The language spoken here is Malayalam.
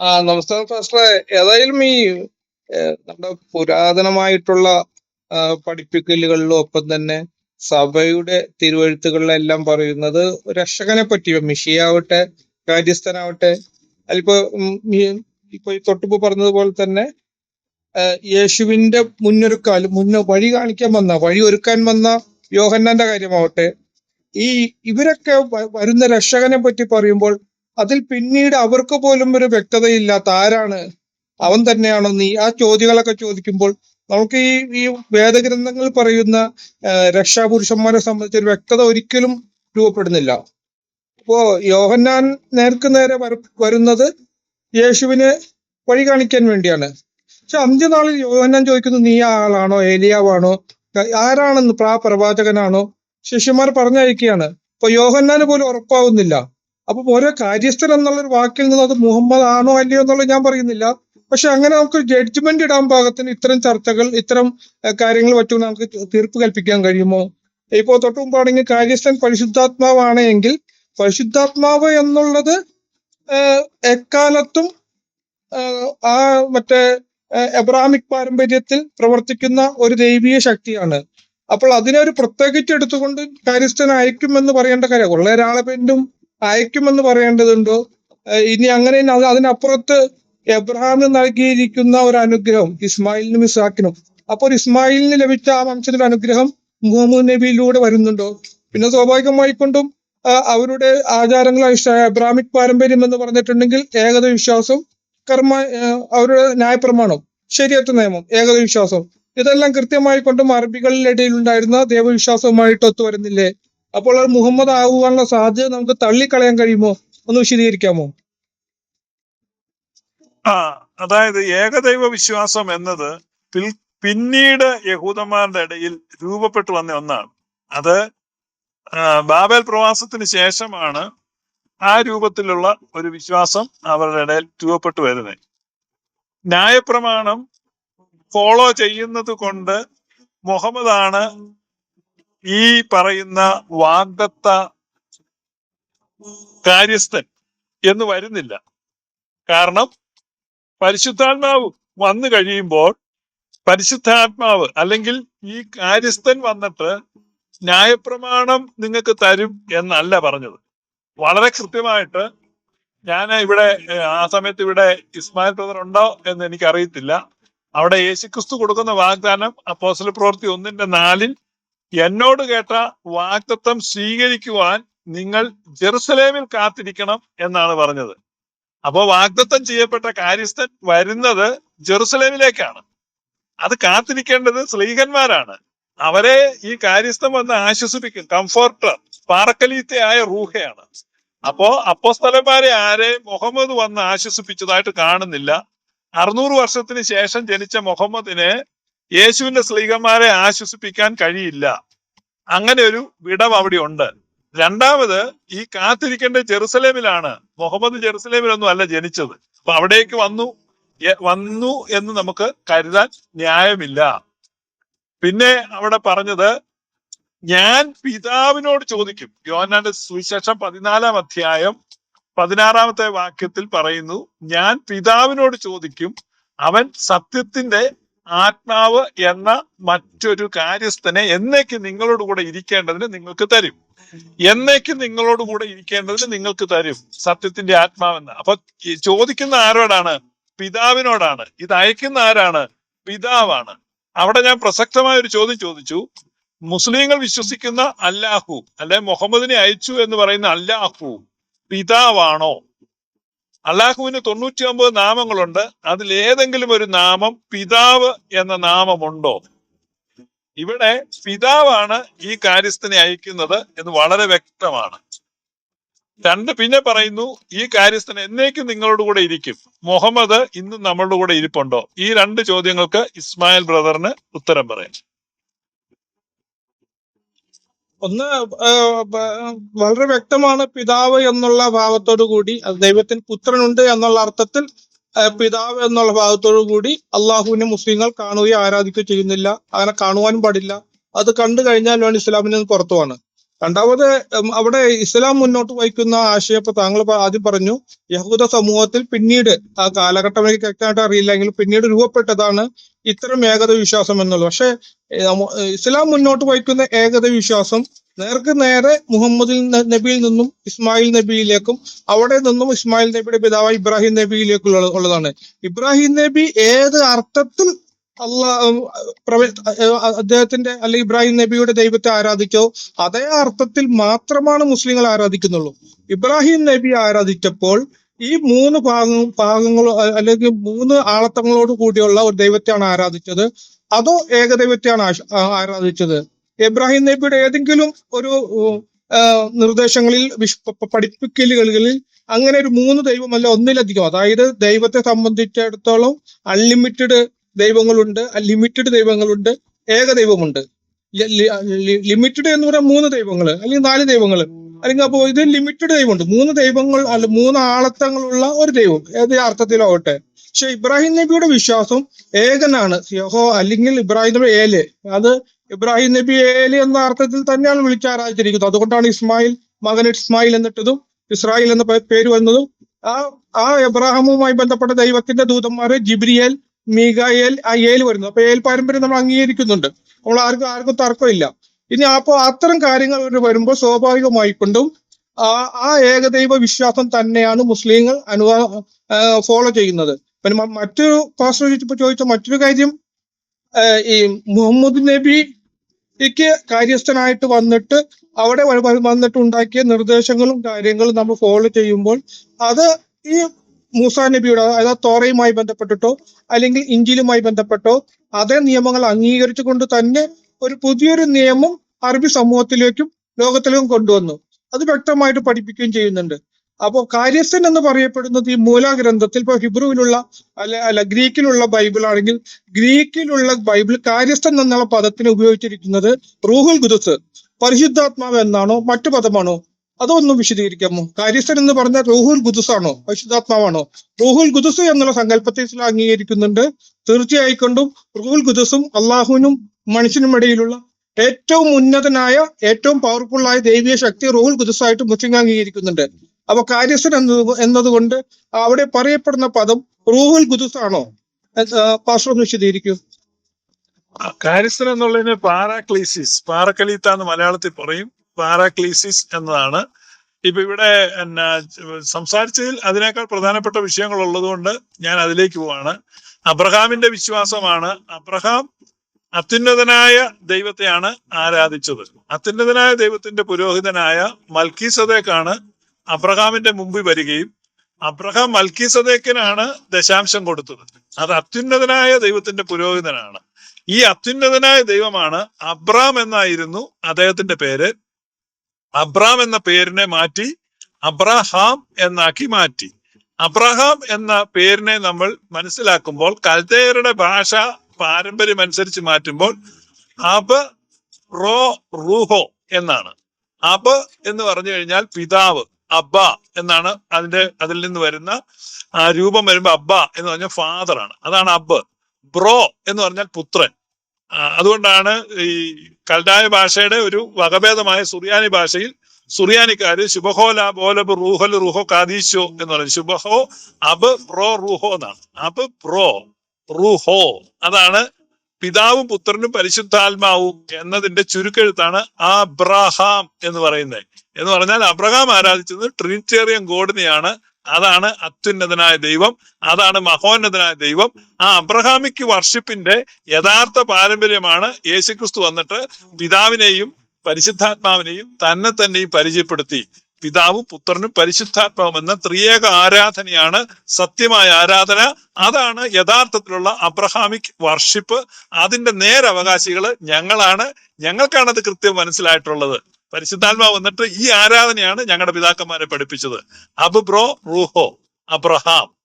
ആ നമസ്കാരം ഫാസ്റ്ററെ. ഏതായാലും ഈ നമ്മുടെ പുരാതനമായിട്ടുള്ള പഠിപ്പിക്കലുകളിലും ഒപ്പം തന്നെ സഭയുടെ തിരുവഴുത്തുകളിലെല്ലാം പറയുന്നത് രക്ഷകനെ പറ്റി മിഷിയാവട്ടെ കാര്യസ്ഥനാവട്ടെ അതിപ്പോ ഇപ്പൊ ഈ തൊട്ടുപ്പ് പറഞ്ഞതുപോലെ തന്നെ യേശുവിന്റെ മുന്നൊരുക്കാൽ മുന്ന വഴി കാണിക്കാൻ വന്ന വഴി ഒരുക്കാൻ വന്ന യോഹന്നാന്റെ കാര്യമാവട്ടെ ഈ ഇവരൊക്കെ വരുന്ന രക്ഷകനെ പറ്റി പറയുമ്പോൾ അതിൽ പിന്നീട് അവർക്ക് പോലും ഒരു വ്യക്തതയില്ലാത്ത ആരാണ്? അവൻ തന്നെയാണോ? നീ ആ ചോദ്യങ്ങളൊക്കെ ചോദിക്കുമ്പോൾ നമുക്ക് ഈ ഈ വേദഗ്രന്ഥങ്ങൾ പറയുന്ന രക്ഷാപുരുഷന്മാരെ സംബന്ധിച്ച് ഒരു വ്യക്തത ഒരിക്കലും രൂപപ്പെടുന്നില്ല. അപ്പോ യോഹന്നാൻ നേർക്ക് നേരെ വരുന്നത് യേശുവിനെ വഴി കാണിക്കാൻ വേണ്ടിയാണ്. പക്ഷെ അഞ്ചു നാളിൽ യോഹന്നാൻ ചോദിക്കുന്നു നീ ആ ആളാണോ? ഏലിയാവാണോ? ആരാണെന്ന്? പ്രാ പ്രവാചകനാണോ? ശിഷ്യന്മാർ പറഞ്ഞയക്കുകയാണ്. അപ്പൊ യോഹന്നാന് പോലും ഉറപ്പാവുന്നില്ല. അപ്പൊ ഓരോ കാര്യസ്ഥൻ എന്നുള്ള ഒരു വാക്കിൽ നിന്ന് അത് മുഹമ്മദ് ആണോ അല്ലയോ എന്നുള്ളത് ഞാൻ പറയുന്നില്ല. പക്ഷെ അങ്ങനെ നമുക്ക് ജഡ്ജ്മെന്റ് ഇടാൻ പാകത്തിന് ഇത്തരം ചർച്ചകൾ ഇത്തരം കാര്യങ്ങൾ പറ്റുമെന്ന് നമുക്ക് തീർപ്പ് കൽപ്പിക്കാൻ കഴിയുമോ? ഇപ്പോ തൊട്ട് മുമ്പാണെങ്കിൽ കാര്യസ്ഥൻ പരിശുദ്ധാത്മാവാണ് എങ്കിൽ പരിശുദ്ധാത്മാവ് എന്നുള്ളത് എക്കാലത്തും ആ മറ്റേ എബ്രാമിക് പാരമ്പര്യത്തിൽ പ്രവർത്തിക്കുന്ന ഒരു ദൈവീയ ശക്തിയാണ്. അപ്പോൾ അതിനെ ഒരു പ്രത്യേകിച്ച് എടുത്തുകൊണ്ട് കാര്യസ്ഥൻ അയക്കുമെന്ന് പറയേണ്ട കാര്യം ഉള്ള ഒരാളെ പിന്നും അയക്കുമെന്ന് പറയേണ്ടതുണ്ടോ? ഇനി അങ്ങനെ അത് അതിനപ്പുറത്ത് എബ്രഹാമിന് നൽകിയിരിക്കുന്ന ഒരു അനുഗ്രഹം ഇസ്മായിലിനും ഇസാക്കിനും. അപ്പോൾ ഇസ്മായിലിന് ലഭിച്ച ആ വംശത്തിന്റെ അനുഗ്രഹം മുഹമ്മദ് നബിയിലൂടെ വരുന്നുണ്ടോ? പിന്നെ സ്വാഭാവികമായി കൊണ്ടും അവരുടെ ആചാരങ്ങൾ എബ്രാമിക് പാരമ്പര്യം എന്ന് പറഞ്ഞിട്ടുണ്ടെങ്കിൽ ഏകത വിശ്വാസം കർമ്മ അവരുടെ ന്യായപ്രമാണം ശരിയത്ത് നിയമം ഏകത വിശ്വാസം ഇതെല്ലാം കൃത്യമായി കൊണ്ടും അറബികളിൽ ഇടയിൽ ഉണ്ടായിരുന്ന ദൈവവിശ്വാസവുമായിട്ട് ഒത്തുവരുന്നില്ലേ അപ്പോൾ അത് മുഹമ്മദ് ആകുവാനുള്ള സാധ്യത നമുക്ക് തള്ളിക്കളയാൻ കഴിയുമോ? ഒന്ന് വിശദീകരിക്കാമോ? ആ അതായത് ഏകദൈവ വിശ്വാസം എന്നത് പിന്നീട് യഹൂദന്മാരുടെ ഇടയിൽ രൂപപ്പെട്ടു വന്ന ഒന്നാണ്. അത് ബാബൽ പ്രവാസത്തിന് ശേഷമാണ് ആ രൂപത്തിലുള്ള ഒരു വിശ്വാസം അവരുടെ ഇടയിൽ രൂപപ്പെട്ടു വരുന്നത്. ന്യായപ്രമാണം ഫോളോ ചെയ്യുന്നത് കൊണ്ട് മുഹമ്മദാണ് ഈ പറയുന്ന വാഗ്ദത്ത കാര്യസ്ഥൻ എന്ന് വരുന്നില്ല. കാരണം പരിശുദ്ധാത്മാവ് വന്നു കഴിയുമ്പോൾ പരിശുദ്ധാത്മാവ് അല്ലെങ്കിൽ ഈ കാര്യസ്ഥൻ വന്നിട്ട് ന്യായപ്രമാണം നിങ്ങൾക്ക് തരും എന്നല്ല പറഞ്ഞത്. വളരെ കൃത്യമായിട്ട് ഞാൻ ഇവിടെ ആ സമയത്ത് ഇവിടെ ഇസ്മായിൽ ബ്രദർ ഉണ്ടോ എന്ന് എനിക്ക് അറിയത്തില്ല അവിടെ യേശുക്രിസ്തു കൊടുക്കുന്ന വാഗ്ദാനം അപ്പോസ്തല പ്രവൃത്തി ഒന്നിന്റെ നാലിൽ എന്നോട് കേട്ട വാക്തത്വം സ്വീകരിക്കുവാൻ നിങ്ങൾ ജെറുസലേമിൽ കാത്തിരിക്കണം എന്നാണ് പറഞ്ഞത്. അപ്പോ വാഗ്ദത്തം ചെയ്യപ്പെട്ട കാര്യസ്ഥൻ വരുന്നത് ജെറുസലേമിലേക്കാണ്. അത് കാത്തിരിക്കേണ്ടത് സ്ലീഹന്മാരാണ്. അവരെ ഈ കാര്യസ്ഥൻ വന്ന് ആശ്വസിപ്പിക്കും. കംഫോർട്ടർ പാറക്കലീത്തയായ റൂഹയാണ്. അപ്പോ അപ്പോസ്തലന്മാരെ ആരെ മുഹമ്മദ് വന്ന് ആശ്വസിപ്പിച്ചതായിട്ട് കാണുന്നില്ല. അറുന്നൂറ് വർഷത്തിന് ശേഷം ജനിച്ച മുഹമ്മദിന് യേശുവിന്റെ സ്ലീഹന്മാരെ ആശ്വസിപ്പിക്കാൻ കഴിയില്ല. അങ്ങനെ ഒരു വിടവ് അവിടെ ഉണ്ട് രണ്ടാമത് ഈ കാത്തിരിക്കേണ്ട ജെറുസലേമിലാണ്. മുഹമ്മദ് ജെറുസലേമിലൊന്നും അല്ല ജനിച്ചത്. അപ്പൊ അവിടേക്ക് വന്നു വന്നു എന്ന് നമുക്ക് കരുതാൻ ന്യായമില്ല. പിന്നെ അവിടെ പറഞ്ഞത് ഞാൻ പിതാവിനോട് ചോദിക്കും. യോഹന്നാന്റെ സുവിശേഷം പതിനാലാം അധ്യായം പതിനാറാമത്തെ വാക്യത്തിൽ പറയുന്നു ഞാൻ പിതാവിനോട് ചോദിക്കും അവൻ സത്യത്തിന്റെ ആത്മാവ് എന്ന മറ്റൊരു കാര്യസ്ഥനെ എന്നേക്ക് നിങ്ങളോട് കൂടെ ഇരിക്കേണ്ടതിന് നിങ്ങൾക്ക് തരും. എന്നേക്ക് നിങ്ങളോട് കൂടെ ഇരിക്കേണ്ടതിന് നിങ്ങൾക്ക് തരും. സത്യത്തിന്റെ ആത്മാവെന്ന്. അപ്പൊ ചോദിക്കുന്ന ആരോടാണ്? പിതാവിനോടാണ്. ഇത് അയക്കുന്ന ആരാണ്? പിതാവാണ്. അവിടെ ഞാൻ പ്രസക്തമായ ഒരു ചോദ്യം ചോദിച്ചു. മുസ്ലിങ്ങൾ വിശ്വസിക്കുന്ന അല്ലാഹു അല്ലെ മുഹമ്മദിനെ അയച്ചു എന്ന് പറയുന്ന അല്ലാഹു പിതാവാണോ? അള്ളാഹുവിന് തൊണ്ണൂറ്റി ഒമ്പത് നാമങ്ങളുണ്ട്. അതിൽ ഏതെങ്കിലും ഒരു നാമം പിതാവ് എന്ന നാമമുണ്ടോ? ഇവിടെ പിതാവാണ് ഈ കാര്യസ്ഥനെ അയക്കുന്നത് എന്ന് വളരെ വ്യക്തമാണ്. രണ്ട് പിന്നെ പറയുന്നു ഈ കാര്യസ്ഥൻ എന്നേക്കും നിങ്ങളോട് കൂടെ ഇരിക്കും. മുഹമ്മദ് ഇന്നും നമ്മളുടെ കൂടെ ഇരിപ്പുണ്ടോ? ഈ രണ്ട് ചോദ്യങ്ങൾക്ക് ഇസ്മായിൽ ബ്രദറിന് ഉത്തരം പറയാം. ഒന്ന് വളരെ വ്യക്തമാണ് പിതാവ് എന്നുള്ള ഭാവത്തോടു കൂടി ദൈവത്തിന് പുത്രനുണ്ട് എന്നുള്ള അർത്ഥത്തിൽ പിതാവ് എന്നുള്ള ഭാവത്തോടു കൂടി അള്ളാഹുവിനെ മുസ്ലിങ്ങൾ കാണുകയോ ആരാധിക്കുകയോ ചെയ്യുന്നില്ല. അങ്ങനെ കാണുവാനും പാടില്ല. അത് കണ്ടു കഴിഞ്ഞാൽ വേണം ഇസ്ലാമിൽ നിന്ന് പുറത്തുമാണ് രണ്ടാമത് അവിടെ ഇസ്ലാം മുന്നോട്ട് വഹിക്കുന്ന ആശയം ഇപ്പൊ താങ്കൾ ആദ്യം പറഞ്ഞു യഹൂദ സമൂഹത്തിൽ പിന്നീട് ആ കാലഘട്ടം എനിക്ക് അറിയില്ല അറിയില്ലെങ്കിൽ പിന്നീട് രൂപപ്പെട്ടതാണ് ഇത്തരം ഏകത വിശ്വാസം എന്നുള്ളത്. പക്ഷെ ഇസ്ലാം മുന്നോട്ട് വഹിക്കുന്ന ഏകത വിശ്വാസം നേർക്ക് നേരെ മുഹമ്മദ് നബിയിൽ നിന്നും ഇസ്മായിൽ നബിയിലേക്കും അവിടെ നിന്നും ഇസ്മായിൽ നബിയുടെ പിതാവായ ഇബ്രാഹിം നബിയിലേക്കുള്ള ഉള്ളതാണ്. ഇബ്രാഹിം നബി ഏത് അർത്ഥത്തിൽ അള്ളാഹ് അദ്ദേഹത്തിന്റെ അല്ലെ ഇബ്രാഹിം നബിയുടെ ദൈവത്തെ ആരാധിച്ചോ അതേ അർത്ഥത്തിൽ മാത്രമാണ് മുസ്ലിങ്ങൾ ആരാധിക്കുന്നുള്ളൂ. ഇബ്രാഹിം നബി ആരാധിച്ചപ്പോൾ ഈ മൂന്ന് ഭാഗം ഭാഗങ്ങളോ അല്ലെങ്കിൽ മൂന്ന് ആളത്തങ്ങളോട് കൂടിയുള്ള ഒരു ദൈവത്തെയാണ് ആരാധിച്ചത്. അതോ ഏകദൈവത്തെയാണ് ആരാധിച്ചത്? ഇബ്രാഹിം നബിയുടെ ഏതെങ്കിലും ഒരു നിർദ്ദേശങ്ങളിൽ പഠിപ്പിക്കലുകളിൽ അങ്ങനെ ഒരു മൂന്ന് ദൈവമല്ല ഒന്നിലധികം. അതായത് ദൈവത്തെ സംബന്ധിച്ചിടത്തോളം അൺലിമിറ്റഡ് ദൈവങ്ങളുണ്ട് ലിമിറ്റഡ് ദൈവങ്ങളുണ്ട് ഏക ദൈവമുണ്ട്. ലിമിറ്റഡ് എന്ന് പറയാൻ മൂന്ന് ദൈവങ്ങൾ അല്ലെങ്കിൽ നാല് ദൈവങ്ങൾ അല്ലെങ്കിൽ അപ്പോ ഇത് ലിമിറ്റഡ് ദൈവമുണ്ട്. മൂന്ന് ദൈവങ്ങൾ അല്ല മൂന്ന് ആളത്തങ്ങളുള്ള ഒരു ദൈവം. ഏത് അർത്ഥത്തിലാവട്ടെ? പക്ഷെ ഇബ്രാഹിം നബിയുടെ വിശ്വാസം ഏകനാണ്. യഹോ അല്ലെങ്കിൽ ഇബ്രാഹിം നബി ഏൽ. അത് ഇബ്രാഹിം നബി ഏൽ എന്ന അർത്ഥത്തിൽ തന്നെയാണ് വിളിച്ചാരാധിച്ചിരിക്കുന്നത്. അതുകൊണ്ടാണ് ഇസ്മായിൽ മകൻ ഇസ്മായിൽ എന്നിട്ടതും ഇസ്രായേൽ എന്ന പേര് വന്നതും ആ ആ എബ്രാഹിമുമായി ബന്ധപ്പെട്ട ദൈവത്തിന്റെ ദൂതന്മാര് ജിബ്രിയേൽ മീഗായേൽ ഏൽ വരുന്നു. അപ്പൊ ഏൽ പാരമ്പര്യം നമ്മൾ അംഗീകരിക്കുന്നുണ്ട്. നമ്മൾ ആർക്കും ആർക്കും തർക്കമില്ല. ഇനി അപ്പോ അത്തരം കാര്യങ്ങൾ വരുമ്പോൾ സ്വാഭാവികമായിക്കൊണ്ടും ആ ആ ഏകദൈവ വിശ്വാസം തന്നെയാണ് മുസ്ലിങ്ങൾ അനുവാ ഫോളോ ചെയ്യുന്നത്. പിന്നെ മറ്റൊരു പാസ്റ്റർ ചോദിച്ച മറ്റൊരു കാര്യം ഈ മുഹമ്മദ് നബിക്ക് കാര്യസ്ഥനായിട്ട് വന്നിട്ട് അവിടെ വന്നിട്ട് ഉണ്ടാക്കിയ നിർദ്ദേശങ്ങളും കാര്യങ്ങളും നമ്മൾ ഫോളോ ചെയ്യുമ്പോൾ അത് ഈ മൂസാ നബിയുടെ അതായത് തോറയുമായി ബന്ധപ്പെട്ടിട്ടോ അല്ലെങ്കിൽ ഇഞ്ചിലുമായി ബന്ധപ്പെട്ടോ അതേ നിയമങ്ങൾ അംഗീകരിച്ചുകൊണ്ട് തന്നെ ഒരു പുതിയൊരു നിയമം അറബി സമൂഹത്തിലേക്കും ലോകത്തിലേക്കും കൊണ്ടുവന്നു. അത് വ്യക്തമായിട്ട് പഠിപ്പിക്കുകയും ചെയ്യുന്നുണ്ട്. അപ്പോൾ കാര്യസ്ഥൻ എന്ന് പറയപ്പെടുന്നത് ഈ മൂലഗ്രന്ഥത്തിൽ ഇപ്പൊ ഹിബ്രുവിലുള്ള അല്ല അല്ല ഗ്രീക്കിലുള്ള ബൈബിൾ ആണെങ്കിൽ ഗ്രീക്കിലുള്ള ബൈബിൾ കാര്യസ്ഥൻ എന്നുള്ള പദത്തിന് ഉപയോഗിച്ചിരിക്കുന്നത് റൂഹുൽ ഗുദുസ് പരിശുദ്ധാത്മാവ് എന്നാണോ മറ്റു പദമാണോ അതൊന്നും വിശദീകരിക്കാമോ? കാര്യസ്ഥൻ എന്ന് പറഞ്ഞ റോഹുൽ ഗുദുസാണോ പരിശുദ്ധാത്മാവാണോ? റോഹുൽ ഗുദുസ് എന്നുള്ള സങ്കല്പത്തെ ഇസ്ലാം അംഗീകരിക്കുന്നുണ്ട്. തീർച്ചയായിക്കൊണ്ടും റൂഹുൽ ഗുദുസും അള്ളാഹുവിനും മനുഷ്യനും ഇടയിലുള്ള ഏറ്റവും ഉന്നതനായ ഏറ്റവും പവർഫുൾ ആയ ദൈവീയ ശക്തി റൂഹുൽ ഗുദുസായിട്ട് മുസ്ലിം അംഗീകരിക്കുന്നുണ്ട്. അപ്പൊ കാര്യസ്ഥൻ എന്നത് എന്നതുകൊണ്ട് അവിടെ പറയപ്പെടുന്ന പദം റൂഹുൽ ഖുദുസ് ആണോ പാസ്റ്റർ ഒന്ന് വിശദീകരിക്കൂ. കാര്യസ്ഥൻ എന്നുള്ളതിന് പാരാക്ലീസിസ് പാറക്കലീത്ത എന്ന് മലയാളത്തിൽ പറയും. പാരാക്ലീസിസ് എന്നതാണ്. ഇപ്പൊ ഇവിടെ എന്നാ സംസാരിച്ചതിൽ അതിനേക്കാൾ പ്രധാനപ്പെട്ട വിഷയങ്ങൾ ഉള്ളതുകൊണ്ട് ഞാൻ അതിലേക്ക് പോവാണ്. അബ്രഹാമിന്റെ വിശ്വാസമാണ്. അബ്രഹാം അത്യുന്നതനായ ദൈവത്തെയാണ് ആരാധിച്ചത്. അത്യുന്നതനായ ദൈവത്തിന്റെ പുരോഹിതനായ മൽക്കീസദേക്കാണ് അബ്രഹാമിന്റെ മുമ്പിൽ വരികയും അബ്രഹാം മൽക്കീസദേക്കിനാണ് ദശാംശം കൊടുത്തത്. അത് അത്യുന്നതനായ ദൈവത്തിന്റെ പുരോഹിതനാണ്. ഈ അത്യുന്നതനായ ദൈവമാണ് അബ്രാം എന്നായിരുന്നു അദ്ദേഹത്തിന്റെ പേര്. അബ്രാം എന്ന പേരിനെ മാറ്റി അബ്രഹാം എന്നാക്കി മാറ്റി. അബ്രഹാം എന്ന പേരിനെ നമ്മൾ മനസ്സിലാക്കുമ്പോൾ കൽത്തേയരുടെ ഭാഷ പാരമ്പര്യം അനുസരിച്ച് മാറ്റുമ്പോൾ അബ് റോ റൂഹോ എന്നാണ്. അബ് എന്ന് പറഞ്ഞു കഴിഞ്ഞാൽ പിതാവ് അബ്ബ എന്നാണ് അതിന്റെ അതിൽ നിന്ന് വരുന്ന ആ രൂപം വരുമ്പോ അബ്ബ എന്ന് പറഞ്ഞാൽ ഫാദർ ആണ്. അതാണ് അബ്. ബ്രോ എന്ന് പറഞ്ഞാൽ പുത്രൻ. അതുകൊണ്ടാണ് ഈ കൽഡായ ഭാഷയുടെ ഒരു വകഭേദമായ സുറിയാനി ഭാഷയിൽ സുറിയാനിക്കാര് ശുഭഹോല ബോലബ് റൂഹൽ റൂഹോ കാദീശോ എന്ന് പറയുന്നത്. ശുഭഹോ അബ് പ്രോ റൂഹോ എന്നാണ്. അബ് പ്രോ റൂഹോ അതാണ് പിതാവും പുത്രനും പരിശുദ്ധാത്മാവും എന്നതിന്റെ ചുരുക്കെഴുത്താണ് അബ്രഹാം എന്ന് പറയുന്നത്. എന്ന് പറഞ്ഞാൽ അബ്രഹാം ആരാധിച്ചത് ട്രിനിറ്റേറിയൻ ഗോഡിനെയാണ് അതാണ് അത്യുന്നതനായ ദൈവം അതാണ് മഹോന്നതനായ ദൈവം. ആ അബ്രഹാമിക് വർഷിപ്പിന്റെ യഥാർത്ഥ പാരമ്പര്യമാണ് യേശുക്രിസ്തു വന്നിട്ട് പിതാവിനെയും പരിശുദ്ധാത്മാവിനെയും തന്നെ തന്നെയും പരിചയപ്പെടുത്തി. പിതാവും പുത്രനും പരിശുദ്ധാത്മാവും എന്ന ത്രിയേക ആരാധനയാണ് സത്യമായ ആരാധന. അതാണ് യഥാർത്ഥത്തിലുള്ള അബ്രഹാമിക് വർഷിപ്പ്. അതിന്റെ നേരവകാശികൾ ഞങ്ങളാണ്. ഞങ്ങൾക്കാണ് അത് കൃത്യം മനസ്സിലായിട്ടുള്ളത്. പരിശുദ്ധാത്മാവ് വന്നിട്ട് ഈ ആരാധനയാണ് ഞങ്ങളുടെ പിതാക്കന്മാരെ പഠിപ്പിച്ചത്. അബ്രോ റൂഹോ അബ്രഹാം.